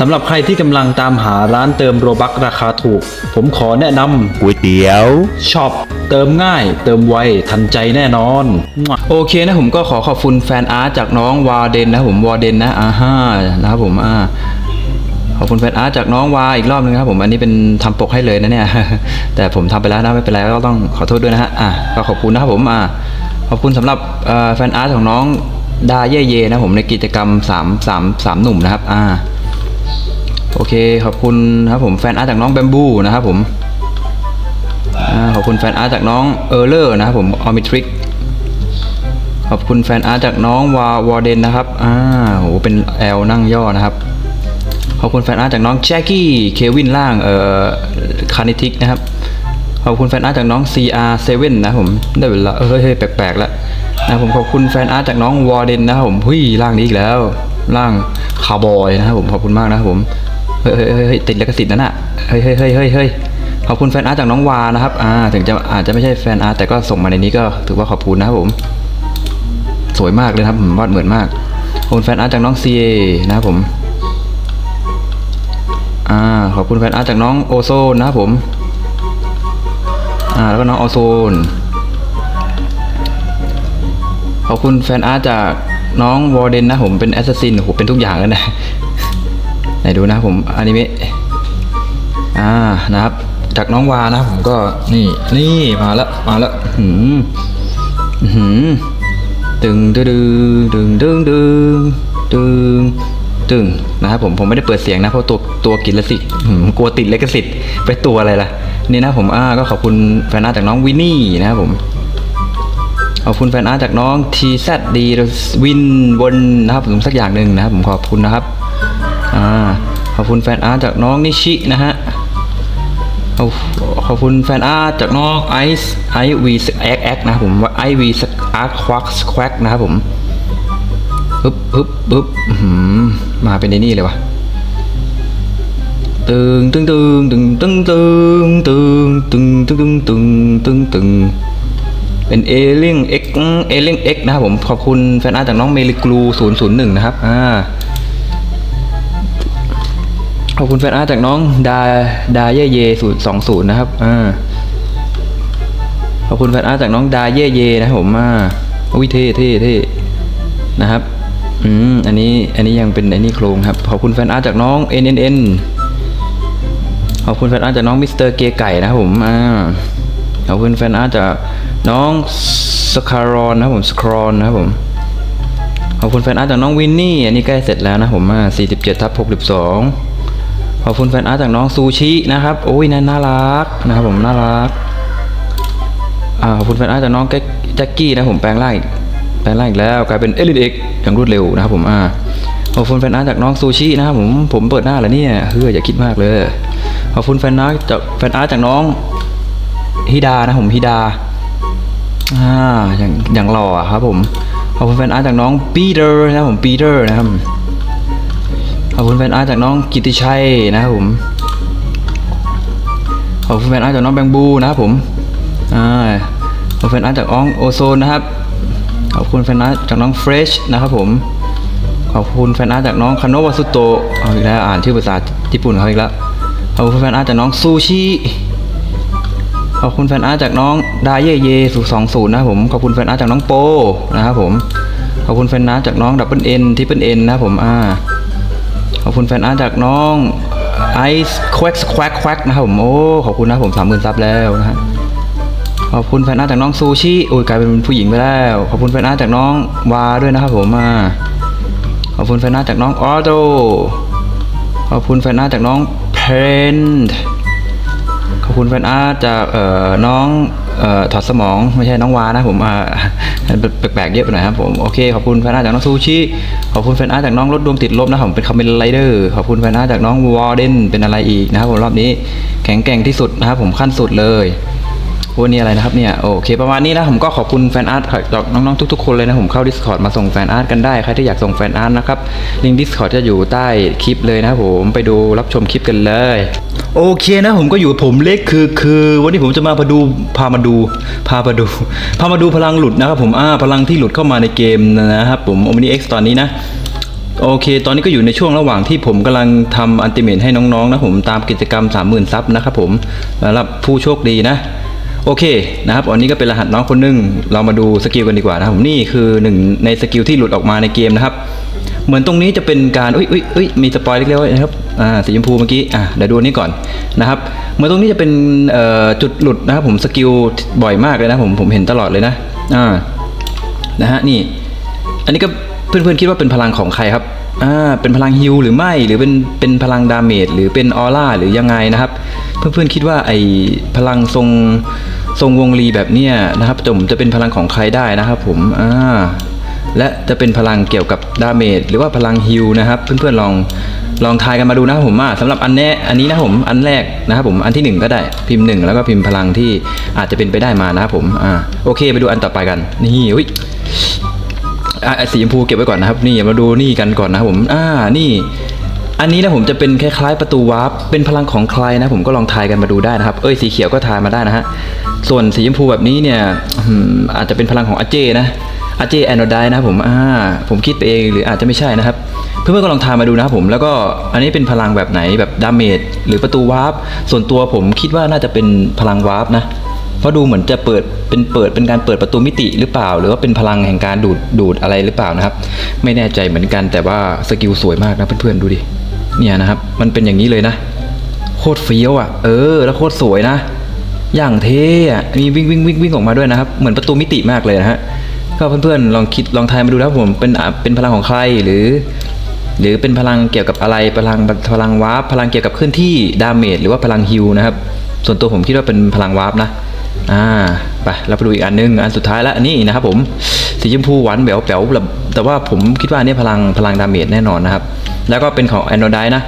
สำหรับใครที่กำลังตามหาร้านเติมโรบักราคาถูก ผมขอแนะนก๋วยเตี๋ยวำช็อปเติมง่าย เติมไวทันใจแน่นอน โอเคนะผมก็ขอขอบคุณแฟนอาร์ตจากน้องวาเดนนะครับผมวาเดนนะอ่าฮ่านะครับผมอ่าขอบคุณแฟนอาร์ตจากน้องวาอีกรอบนึงครับผมอันนี้เป็นทำปกให้เลยนะเนี่ย แต่ผมทำไปแล้วนะไม่เป็นไรก็ต้องขอโทษด้วยนะฮะอะก็ขอบคุณนะครับผมอ่าขอบคุณสำหรับเอ่อแฟนอาร์ตของน้องดาเย่เยนะผมในกิจกรรม3 3 3หนุ่มนะครับอ่าโอเค ขอบคุณครับผมแฟนอาร์ตจากน้องแบมบูนะครับผมขอบคุณแฟนอาร์ตจากน้องเออร์เลอร์นะครับผมออมิทริกขอบคุณแฟนอาร์ตจากน้องวาวอร์เดนนะครับอ่าโหเป็นแอลนั่งย่อนะครับขอบคุณแฟนอาร์ตจากน้องแจ็คกี้เควินล่างเอ่อคานิทิกนะครับขอบคุณแฟนอาร์ตจากน้อง CR7 นะครับผมได้เวลาเฮ้ยเฮ้ยแปลกๆแล้วนะครับผมขอบคุณแฟนอาร์ตจากน้องวอร์เดนนะครับผมหุ้ยร่างนี้อีกแล้ว ร่างคาร์บอยนะครับผมขอบคุณมากนะครับผม เฮ้ยเฮ้ยเฮ้เฮ้ติดลิขสิทธิ์นั่นน่ะเฮ้ยเฮ้ยเฮ้ยเฮ้ยเฮ้ขอบคุณแฟนอาร์ตจากน้องวานะครับ อ่า ถึงจะอาจจะไม่ใช่แฟนอาร์ตแต่ก็ส่งมาในนี้ก็ถือว่าขอบคุณนะครับผม สวยมากเลยครับวาดเหมือนมากขอบคุณแฟนอาร์ตจากน้อง CA นะครับผม อ่า ขอบคุณแฟนอาร์ตจากน้องโอโซนนะครับผม อ่า แล้วก็น้องโอโซน ขอบคุณแฟนอาร์ตจากน้องวอร์เดนนะผมเป็นแอสซัสซินโอ้โหเป็นทุกอย่างเลยนะ ไหนดูนะผมอนิเมะอ่านะครับ จากน้องวานะผมก็นี่นี่มาแล้วมาแล้วหืมหืมตึงตึงตึงตึงตึงตึงตึงนะครับผมผมไม่ได้เปิดเสียงนะเพราะตัวตัวกินละสิหืมกลัวติดเลกสิทธิ์ไปตัวอะไรล่ะ นี่นะผมอ่าก็ขอบคุณแฟนอาร์จากน้องวินนี่นะครับผมขอบคุณแฟนอาร์ตจากน้อง TZD วินวนนะครับผมสักอย่างหนึ่งนะครับผมขอบคุณนะครับ อ่าขอบคุณแฟนอาร์ตจากน้องนิชินะฮะขอบขอบคุณแฟนอาร์ตจากน้องไอซ์ไอวีสแอคแอคนะครับผมว่าไอวีสอาร์ควักสควักนะครับผมปึ๊บปึ๊บปึ๊บมาเป็นในนี่เลยวะตึงตึงตึงตึงตึงตึงตึงตึงตึงตึงตึงตึงเป็นเอเลี่ยงเอ็กเอเลี่ยงเอ็กนะครับผมขอบคุณแฟนอาร์ตจากน้องเมลิกลู001นะครับอ่า ขอบคุณแฟนอาร์ตจากน้องดาดาเย่เย่020นะครับอ่าขอบคุณแฟนอาร์ตจากน้องดาเย่เยนะครับผมอ่าอุ้ยเท่เท่เท่นะครับอืมอันนี้อันนี้ยังเป็นไอ้นี่โครงครับขอบคุณแฟนอาร์ตจากน้อง NNN ขอบคุณแฟนอาร์ตจากน้องมิสเตอร์เกไก่นะครับผมอ่าขอบคุณแฟนอาร์ตจากน้องสคารอนนะครับผมสครอนนะครับผมขอบคุณแฟนอาร์ตจากน้องวินนี่อันนี้ใกล้เสร็จแล้วนะผมอ่า47ทับ62 ขอบคุณแฟนอาร์ตจากน้องซูชินะครับโอ้ยน่ารักนะครับผมน่ารักอ่าขอบคุณแฟนอาร์ตจากน้องแจ็คกี้นะผมแปลงร่างแปลงร่างอีกแล้วกลายเป็นเอลิเอ็กอย่างรวดเร็วนะครับผมอ่าขอบคุณแฟนอาร์ตจากน้องซูชินะครับผมผมเปิดหน้าแล้วเนี่ยเฮ้ยอย่าคิดมากเลยขอบคุณแฟนอาร์ตจากแฟนอาร์ตจากน้องฮิดานะผมฮิดาอ่าอย่างอย่างหล่อครับผมขอบคุณแฟนอาร์ตจากน้องปีเตอร์นะครับผมปีเตอร์นะครับ ขอบคุณแฟนอาร์ตจากน้องกิติชัยนะครับผม ขอบคุณแฟนอาร์ตจากน้องแบงบูนะครับผม อ่า ขอบคุณแฟนอาร์ตจากน้องโอโซนนะครับ ขอบคุณแฟนอาร์ตจากน้องเฟรชนะครับผม ขอบคุณแฟนอาร์ตจากน้องคาโนวาสุโตะเอาอีกแล้วอ่านชื่อภาษาญี่ปุ่นเขาอีกแล้ว ขอบคุณแฟนอาร์ตจากน้องซูชิขอบคุณแฟนอาร์ตจากน้องดาเยเยสูสองศูนย์นะครับผม ขอบคุณแฟนอาร์ตจากน้องโปนะครับผม ขอบคุณแฟนอาร์ตจากน้องดับเบิลเอ็นทิปเปิลเอ็นนะครับผม อ่า ขอบคุณแฟนอาร์ตจากน้องไอซ์ควักควักควักนะครับผมโอ้ขอบคุณนะผมสามหมื่นซับแล้วนะฮะขอบคุณแฟนอาร์ตจากน้องซูชิโอ้ยกลายเป็นผู้หญิงไปแล้วขอบคุณแฟนอาร์ตจากน้องวาด้วยนะครับผมอ่าขอบคุณแฟนอาร์ตจากน้องออโตขอบคุณแฟนอาร์ตจากน้องเพนท์ คุณแฟนอาร์ตจากน้องออถอดสมองไม่ใช่น้องวานะผมอ่าแปลกๆเยอะไปหน่อยครับผมโอเคขอบคุณแฟนอาร์ตจากน้องซูชิขอบคุณแฟนอาร์ตจากน้องรถดวงติดลบนะผมเป็นคอมเมนต์ไรเดอร์ขอบคุณแฟนอาร์ตจากน้องวอร์เดนเป็นอะไรอีกนะครับผมรอบนี้แข็งแกร่งที่สุดนะครับผมขั้นสุดเลย วันนี้อะไรนะครับเนี่ยโอเคประมาณนี้นะผมก็ขอบคุณแฟนอาร์ตจากน้องๆทุกๆคนเลยนะผมเข้า Discord มาส่งแฟนอาร์ตกันได้ใครที่อยากส่งแฟนอาร์ตนะครับลิงก์ Discord จะอยู่ใต้คลิปเลยนะครับผมไปดูรับชมคลิปกันเลย โอเคนะผมก็อยู่ผมเล็กคือคือวันนี้ผมจะมาพาดูพามาดูพามาดูพามาดูพลังหลุดนะครับผมอ่าพลังที่หลุดเข้ามาในเกมนะครับผม Omni X ตอนนี้นะโอเค ตอนนี้ก็อยู่ในช่วงระหว่างที่ผมกำลังทำอันติเมตให้น้องๆนะผมตามกิจกรรม 30,000 ซับนะครับผมสำหรับผู้โชคดีนะ โอเคนะครับอันนี้ก็เป็นรหัสน้องคนหนึง เรามาดูสกิลกันดีกว่านะครับผมนี่คือหนึ่งในสกิลที่หลุดออกมาในเกมนะครับ เหมือนตรงนี้จะเป็นการอุ้ยอุ้ยอุ้ยมีสปอยเล็กๆนะครับอ่าสีชมพูเมื่อกี้อะเดี๋ยวดูนี้ก่อนนะครับเหมือนตรงนี้จะเป็นจุดหลุดนะครับผมสกิลบ่อยมากเลยนะผมผมเห็นตลอดเลยนะอ่านะฮะนี่ อันนี้ก็เพื่อนๆคิดว่าเป็นพลังของใครครับ อ่าเป็นพลังฮิลหรือไม่หรือเป็นเป็นพลังดาเมจหรือเป็นออร่าหรือยังไงนะครับ เพื่อนๆคิดว่าไอพลังทรงทรงวงรีแบบเนี้ยนะครับจะจะเป็นพลังของใครได้นะครับ ผมอ่าและจะเป็นพลังเกี่ยวกับดาเมจหรือว่าพลังฮิลนะครับ เพื่อนๆลองลองทายกันมาดูนะครับผมอ่าสำหรับอันแน่อันนี้นะผมอันแรกนะครับผมอันที่หนึ่งก็ได้พิมพ์หนึ่งแล้วก็พิมพ์พลังที่อาจจะเป็นไปได้มานะครับผมอ่าโอเค ไปดูอันต่อไปกันนี่อุ้ย อะไอ้สีชมพูเก็บไว้ก่อนนะครับ นี่มาดูนี่กันก่อนนะครับผมอ่านี่ อันนี้นะผมจะเป็นคล้ายๆประตูวาร์ปเป็นพลังของใครนะ ผมก็ลองทายกันมาดูได้นะครับ เอ้ยสีเขียวก็ทายมาได้นะฮะส่วนสีชมพูแบบนี้เนี่ยอาจจะเป็นพลังของอาเจนะอาเจแอนโนไดนะครับผมอ่าผมคิดไปเองหรืออาจจะไม่ใช่นะครับเพื่อนๆก็ลองทายมาดูนะครับผมแล้วก็อันนี้เป็นพลังแบบไหนแบบดาเมจหรือประตูวาร์ปส่วนตัวผมคิดว่าน่าจะเป็นพลังวาร์ปนะ ราะดูเหมือนจะเปิดเป็นเปิดเป็นการเปิดประตูมิติหรือเปล่า หรือว่าเป็นพลังแห่งการดูดดูดอะไรหรือเปล่านะครับ ไม่แน่ใจเหมือนกันแต่ว่าสกิลสวยมากนะเพื่อนๆดูดิเนี่ยนะครับ มันเป็นอย่างนี้เลยนะโคตรเฟี้ยวอะเออ แล้วโคตรสวยนะ อย่างเท่อะมีวิ่งวิ่งวิ่งวิ่งออกมาด้วยนะครับ เหมือนประตูมิติมากเลยนะฮะก็เพื่อนๆลองคิดลองทายมาดูนะครับผมเป็นเป็นพลังของใครหรือ หรือเป็นพลังเกี่ยวกับอะไรพลังพลังวาร์ปพลังเกี่ยวกับเคลื่อนที่ดาเมจหรือว่าพลังฮิลนะครับส่วนตัวผมคิดว่าเป็นพลังวาร์ปนะ อ่าไปเราไปดูอีกอันนึงอันสุดท้ายแล้วนนี้นะครับผมสีชมพูหวานแหววแป๋วแบบแต่ว่าผมคิดว่านนี่พลังพลังดาเมจแน่นอนนะครับ แล้วก็เป็นของแอนโนไดนะ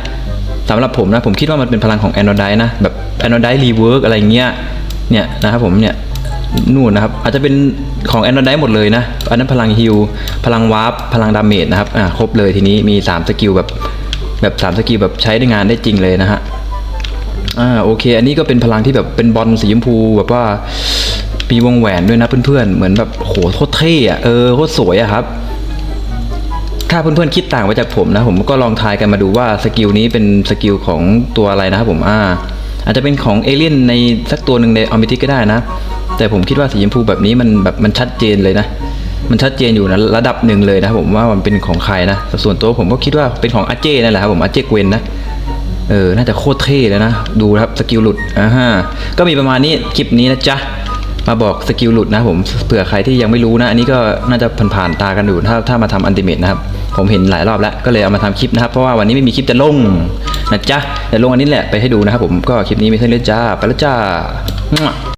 สำหรับผมนะผมคิดว่ามันเป็นพลังของแอนโนไดนะแบบแอนโนไดรีเวิร์กอะไรเงี้ยเนี่ยนะครับผมเนี่ยนู่นนะครับอาจจะเป็นของแอนโนไดหมดเลยนะอันนั้นพลังฮิลพลังวาร์ปพลังดาเมจนะครับอ่าครบเลยทีนี้มี 3 สกิลแบบแบบ 3 สกิลแบบใช้ได้งานได้จริงเลยนะฮะ อ่าโอเค อันนี้ก็เป็นพลังที่แบบเป็นบอลสีชมพูแบบว่ามีวงแหวนด้วยนะเพื่อนๆ เหมือนแบบโหโคตรเท่อะเออโคตรสวยอะครับ ถ้าเพื่อนๆคิดต่างไปจากผมนะ ผมก็ลองทายกันมาดูว่าสกิลนี้เป็นสกิลของตัวอะไรนะครับผมอ่าอาจจะเป็นของเอเลี่ยนในสักตัวหนึ่งในออมบิทิกก็ได้นะ แต่ผมคิดว่าสีชมพูแบบนี้มันแบบมันชัดเจนเลยนะ มันชัดเจนอยู่นะระดับหนึ่งเลยนะผมว่ามันเป็นของใครนะส่วนตัวผมก็คิดว่าเป็นของอาเจนั่นแหละครับผมอาเจเกวนนะ เออ น่าจะโคตรเท่เลยนะ ดูนะครับสกิลหลุดอ่าฮะก็มีประมาณนี้คลิปนี้นะจ๊ะ มาบอกสกิลหลุดนะผมเผื่อใครที่ยังไม่รู้นะ อันนี้ก็น่าจะผ่านๆตากันอยู่ถ้าถ้ามาทำอันติเมตนะครับ ผมเห็นหลายรอบแล้ว ก็เลยเอามาทำคลิปนะครับ เพราะว่าวันนี้ไม่มีคลิปจะลงนะจ๊ะแต่ลงอันนี้แหละไปให้ดูนะครับผมก็คลิปนี้มีเท่านี้จ้าไปแล้วจ้า